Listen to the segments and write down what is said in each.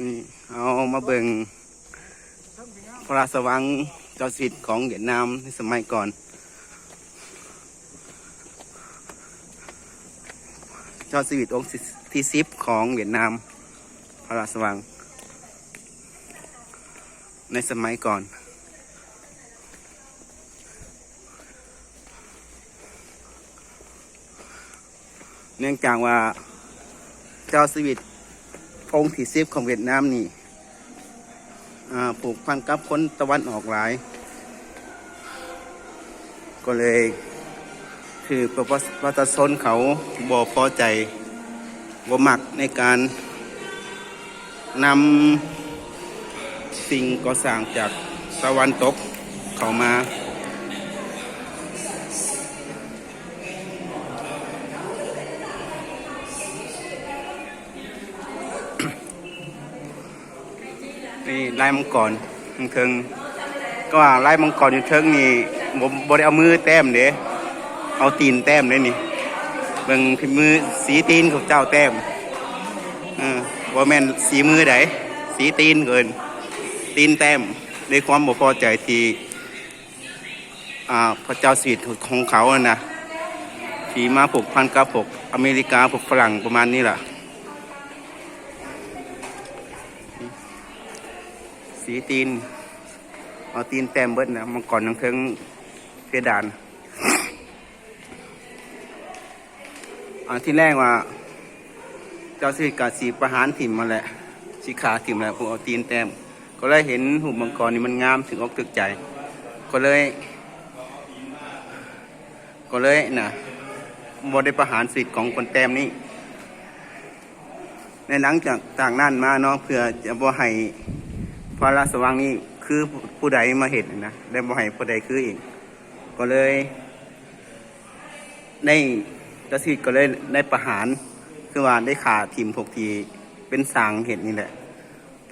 นี่เอามาเบิ่งพระราชวังเจ้าสิทธิ์ของเวียดนามในสมัยก่อน เจ้าสวิตองค์ที่สิบของเวียดนามพระราชวัง ในสมัยก่อนเนื่องจากว่าเจ้าสวิต องค์ที่สิบของเวียดนามนี่อ่าผูกพันกับคนตะวันออกหลาย ก็เลย คือประวัติชนเขาบอพอใจบ่มักในการนำสิ่งก่อสร้างจากตะวันตกเข้ามา นี่ลายมังกรทางเทิงก็ว่าลายมังกรอยู่เทิงนี่บ่บ่ได้เอามือแต้มเด้เอาตีนแต้มเลยนี่เบิ่งที่มือสีตีนของเจ้าแต้มเออว่าแม่นสีมือใดสีตีนเกิน ตีนแต้มในความบ่พอใจที่อ่าพระเจ้าสิทธิ์ของเขาอะนะที่มาผูกพันกับพวกอเมริกาพวกฝรั่งประมาณนี้แหละ สีตีน เอาตีนแต้มเบิดนะมังกรทั้งเทิงเพดานอันที่แรกว่า เจ้าสิกาสีประหารถิ่มมาแหละสีขาถิ่มแหละผมเอาตีนแต้ม ก็เลยเห็นหุ่มมังกรนี่มันงามถึงอกถึกใจ ก็เลย ก็เลยนะบ่ได้ประหารสิทธิ์ของคนแต้มนี้ในหลังจากต่างนั้นมาเนาะเพื่อจะบ่ให้ พระราสวังนี่คือผู้ใดมาเห็นนะได้บ่ให้ผู้ใดคืออีก ก็เลยในกระสิก็เลยได้ประหารคือว่าได้ขาทีมพวกทีเป็นสางเห็นนี่แหละ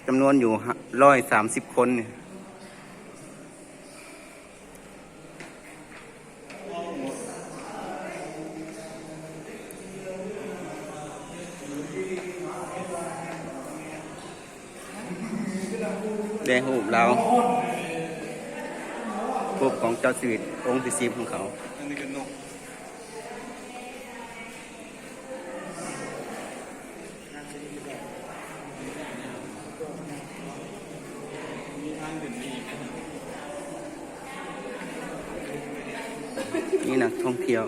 จำนวนอยู่ร้อยสามสิบคนเนี่ย ได้หูเรารูปของเจ้าสิวิองค์ที่สิบของเขานี่นักท่องเที่ยว